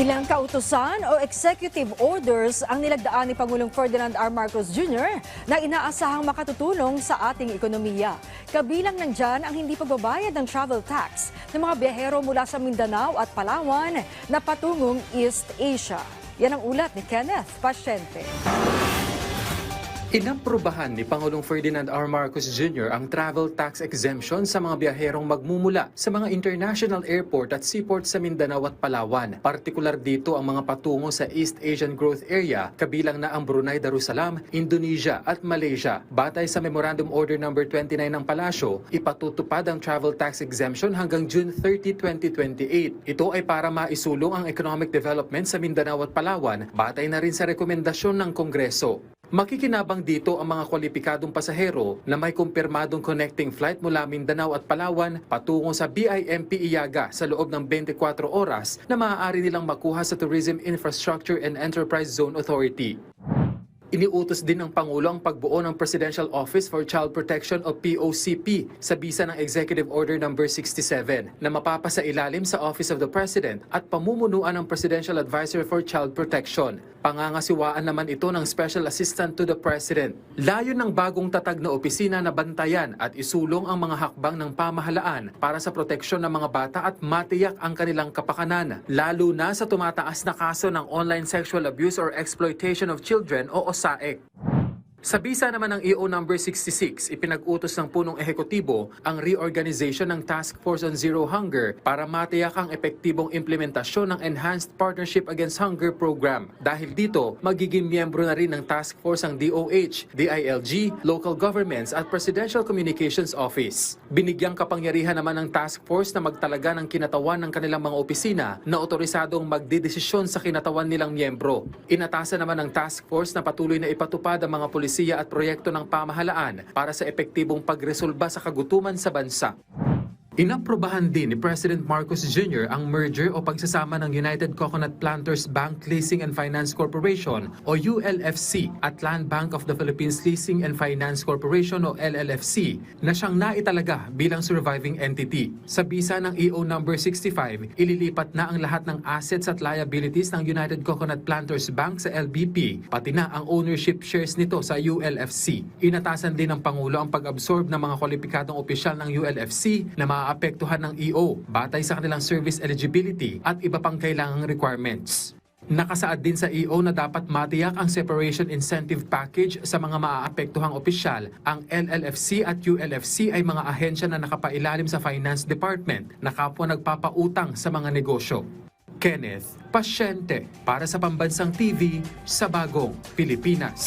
Ilang kautusan o executive orders ang nilagdaan ni Pangulong Ferdinand R. Marcos Jr. na inaasahang makatutulong sa ating ekonomiya. Kabilang nandyan ang hindi pagbabayad ng travel tax ng mga biyahero mula sa Mindanao at Palawan na patungong East Asia. Yan ang ulat ni Kenneth Pasyente. Inaprubahan ni Pangulong Ferdinand R. Marcos Jr. ang travel tax exemption sa mga biyaherong magmumula sa mga international airport at seaport sa Mindanao at Palawan. Partikular dito ang mga patungo sa East Asian Growth Area, kabilang na ang Brunei Darussalam, Indonesia at Malaysia. Batay sa Memorandum Order No. 29 ng Palasyo, ipatutupad ang travel tax exemption hanggang June 30, 2028. Ito ay para maisulong ang economic development sa Mindanao at Palawan, batay na rin sa rekomendasyon ng Kongreso. Makikinabang dito ang mga kwalipikadong pasahero na may kumpirmadong connecting flight mula Mindanao at Palawan patungo sa BIMP Iyaga sa loob ng 24 oras na maaari nilang makuha sa Tourism Infrastructure and Enterprise Zone Authority. Iniutos din ng Pangulo ang pagbuo ng Presidential Office for Child Protection o POCP sa bisa ng Executive Order No. 67 na mapapasa ilalim sa Office of the President at pamumunuan ng Presidential Advisor for Child Protection. Pangangasiwaan naman ito ng Special Assistant to the President. Layo ng bagong tatag na opisina na bantayan at isulong ang mga hakbang ng pamahalaan para sa proteksyon ng mga bata at matiyak ang kanilang kapakanan, lalo na sa tumataas na kaso ng online sexual abuse or exploitation of children o OSAEC. Sa bisa naman ng EO number 66, ipinag-utos ng punong ehekutibo ang reorganization ng Task Force on Zero Hunger para matiyak ang epektibong implementasyon ng Enhanced Partnership Against Hunger Program. Dahil dito, magiging miyembro na rin ng task force ang DOH, DILG, local governments at Presidential Communications Office. Binigyang kapangyarihan naman ng task force na magtalaga ng kinatawan ng kanilang mga opisina na otorisadong magdidesisyon sa kinatawan nilang miyembro. Inatasan naman ng task force na patuloy na ipatupad ang mga polisiya at proyekto ng pamahalaan para sa epektibong pagresolba sa kagutuman sa bansa. Inaprubahan din ni President Marcos Jr. ang merger o pagsasama ng United Coconut Planters Bank Leasing and Finance Corporation o ULFC at Land Bank of the Philippines Leasing and Finance Corporation o LLFC na siyang naitalaga bilang surviving entity. Sa bisa ng EO number 65, ililipat na ang lahat ng assets at liabilities ng United Coconut Planters Bank sa LBP, pati na ang ownership shares nito sa ULFC. Inatasan din ng Pangulo ang pag-absorb ng mga kwalipikadong opisyal ng ULFC na maaapektuhan ng EO batay sa kanilang service eligibility at iba pang kailangang requirements. Nakasaad din sa EO na dapat matiyak ang separation incentive package sa mga maaapektuhang opisyal. Ang LLFC at ULFC ay mga ahensya na nakapailalim sa Finance Department na kapwa nagpapautang sa mga negosyo. Kenneth Pasyente para sa Pambansang TV sa Bagong Pilipinas.